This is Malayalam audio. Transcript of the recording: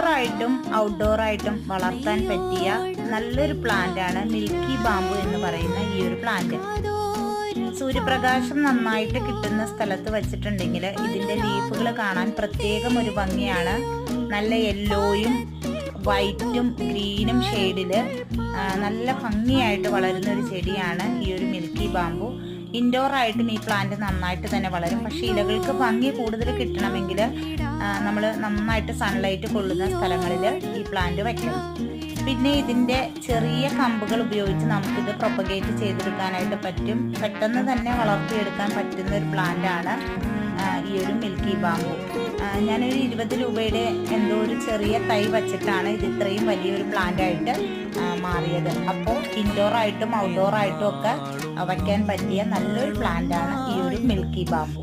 ഇൻഡോർ ആയിട്ടും ഔട്ട്ഡോർ ആയിട്ടും വളർത്താൻ പറ്റിയ നല്ലൊരു പ്ലാന്റ് ആണ് മിൽക്കി ബാമ്പു എന്ന് പറയുന്ന ഈ ഒരു പ്ലാന്റ് സൂര്യപ്രകാശം നന്നായിട്ട് കിട്ടുന്ന സ്ഥലത്ത് വെച്ചിട്ടുണ്ടെങ്കിൽ ഇതിന്റെ ലീഫുകൾ കാണാൻ പ്രത്യേകം ഒരു ഭംഗിയാണ്. നല്ല യെല്ലോയും വൈറ്റും ഗ്രീനും ഷെയ്ഡിൽ നല്ല ഭംഗിയായിട്ട് വളരുന്ന ഒരു ചെടിയാണ് ഈ ഒരു മിൽക്കി ബാമ്പു ഇൻഡോർ ആയിട്ടും ഈ പ്ലാന്റ് നന്നായിട്ട് തന്നെ വളരും. പക്ഷേ ഇലകൾക്ക് ഭംഗി കൂടുതൽ കിട്ടണമെങ്കിൽ നമ്മൾ നന്നായിട്ട് സൺലൈറ്റ് കൊള്ളുന്ന സ്ഥലങ്ങളിൽ ഈ പ്ലാന്റ് വയ്ക്കണം. പിന്നെ ഇതിന്റെ ചെറിയ കമ്പുകൾ ഉപയോഗിച്ച് നമുക്കിത് പ്രൊപ്പഗേറ്റ് ചെയ്തെടുക്കാനായിട്ട് പറ്റും. പെട്ടെന്ന് തന്നെ വളർത്തിയെടുക്കാൻ പറ്റുന്ന ഒരു പ്ലാന്റാണ് ഈ ഒരു മിൽക്കി ബാമ്പു ഞാനൊരു ഇരുപത് രൂപയുടെ എന്തോ ഒരു ചെറിയ തൈ വച്ചിട്ടാണ് ഇത് ഇത്രയും വലിയൊരു പ്ലാന്റായിട്ട് മാറിയത്. അപ്പോൾ ഇൻഡോറായിട്ടും ഔട്ട്ഡോറായിട്ടും ഒക്കെ വയ്ക്കാൻ പറ്റിയ നല്ലൊരു പ്ലാന്റ് ആണ് ഈ ഒരു മിൽക്കി ബാമ്പു